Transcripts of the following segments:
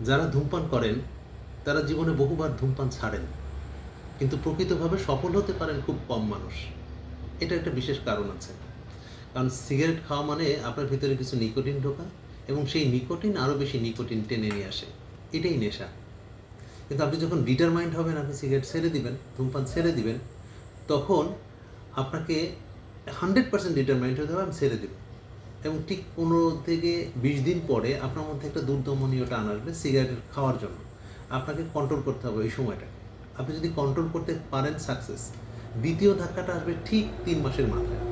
যারা ধূমপান করেন, তারা জীবনে বহুবার ধূমপান ছাড়েন, কিন্তু প্রকৃতভাবে সফল হতে পারেন খুব কম মানুষ। এটা একটা বিশেষ কারণ আছে। কারণ সিগারেট খাওয়া মানে আপনার ভিতরে কিছু নিকোটিন ঢোকা এবং সেই নিকোটিন আরও বেশি নিকোটিন টেনে নিয়ে আসে। এটাই নেশা। কিন্তু আপনি যখন ডিটারমাইন্ড হবেন, আপনি সিগারেট ছেড়ে দিবেন, ধূমপান ছেড়ে দিবেন, তখন আপনাকে হান্ড্রেড পার্সেন্ট ডিটারমাইন্ড হতে হবে, আমি ছেড়ে দেবো। এবং ঠিক পনেরো থেকে বিশ দিন পরে আপনার মধ্যে একটা দুর্দমনীয় টান আসবে সিগারেট খাওয়ার জন্য। আপনাকে কন্ট্রোল করতে হবে এই সময়টাকে। আপনি যদি কন্ট্রোল করতে পারেন সাকসেস দ্বিতীয় ধাক্কাটা আসবে ঠিক তিন মাসের মাথায়।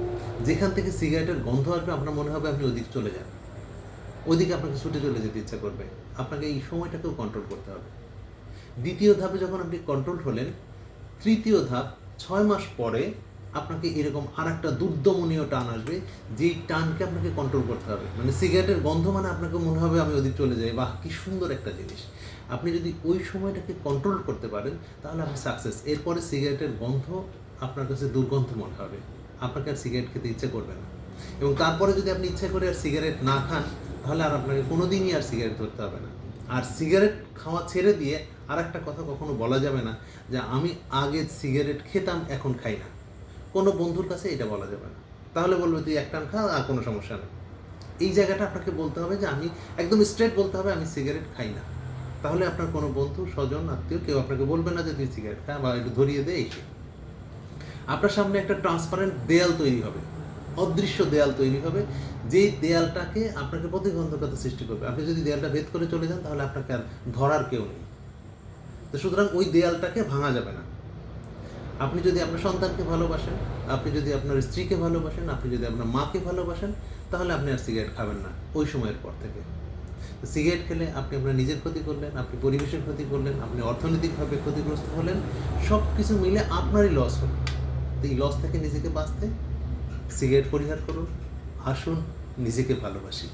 যেখান থেকে সিগারেটের গন্ধ আসবে, আপনার মনে হবে আপনি ওদিকে চলে যান। ওদিকে আপনাকে ছুটে চলে যেতে ইচ্ছা করবে। আপনাকে এই সময়টাকেও কন্ট্রোল করতে হবে। দ্বিতীয় ধাপে যখন আপনি কন্ট্রোল হলেন, তৃতীয় ধাপ ছয় মাস পরে আপনাকে এরকম আর একটা দুর্দমনীয় টান আসবে, যেই টানকে আপনাকে কন্ট্রোল করতে হবে। মানে সিগারেটের গন্ধ মানে আপনাকে মনে হবে আমি ওদিক চলে যাই, বাহ, কি সুন্দর একটা জিনিস। আপনি যদি ওই সময়টাকে কন্ট্রোল করতে পারেন, তাহলে আপনি সাকসেস এরপরে সিগারেটের গন্ধ আপনার কাছে দুর্গন্ধ মনে হবে। আপনাকে আর সিগারেট খেতে ইচ্ছে করবে না। এবং তারপরে যদি আপনি ইচ্ছা করে আর সিগারেট না খান, তাহলে আর আপনাকে কোনো দিনই আর সিগারেট ধরতে হবে না। আর সিগারেট খাওয়া ছেড়ে দিয়ে আর একটা কথা কখনো বলা যাবে না যে, আমি আগে সিগারেট খেতাম, এখন খাই না। কোনো বন্ধুর কাছে এটা বলা যাবে না। তাহলে বলবে, তুই এক টান খা, আর কোনো সমস্যা নেই। এই জায়গাটা আপনাকে বলতে হবে যে, আমি একদম স্ট্রেট বলতে হবে, আমি সিগারেট খাই না। তাহলে আপনার কোনো বন্ধু, স্বজন, আত্মীয় কেউ আপনাকে বলবে না যে, তুই সিগারেট খা, বা একটু ধরিয়ে দে, এই আপনার সামনে একটা ট্রান্সপারেন্ট দেয়াল তৈরি হবে। অদৃশ্য দেয়াল তৈরি হবে, যেই দেয়ালটাকে আপনাকে প্রতিবন্ধকতা সৃষ্টি করবে। আপনি যদি দেয়ালটা ভেদ করে চলে যান, তাহলে আপনাকে আর ধরার কেউ নেই। তো সুতরাং ওই দেয়ালটাকে ভাঙা যাবে না। আপনি যদি আপনার সন্তানকে ভালোবাসেন, আপনি যদি আপনার স্ত্রীকে ভালোবাসেন, আপনি যদি আপনার মাকে ভালোবাসেন, তাহলে আপনি আর সিগারেট খাবেন না, ওই সময়ের পর থেকে। সিগারেট খেলে আপনি আপনার নিজের ক্ষতি করলেন, আপনি পরিবেশের ক্ষতি করলেন, আপনি অর্থনৈতিকভাবে ক্ষতিগ্রস্ত হলেন সব কিছু মিলে আপনারই লস হলো। তো এই লস থেকে নিজেকে বাঁচতে সিগারেট পরিহার করুন, আসুন নিজেকে ভালোবাসি।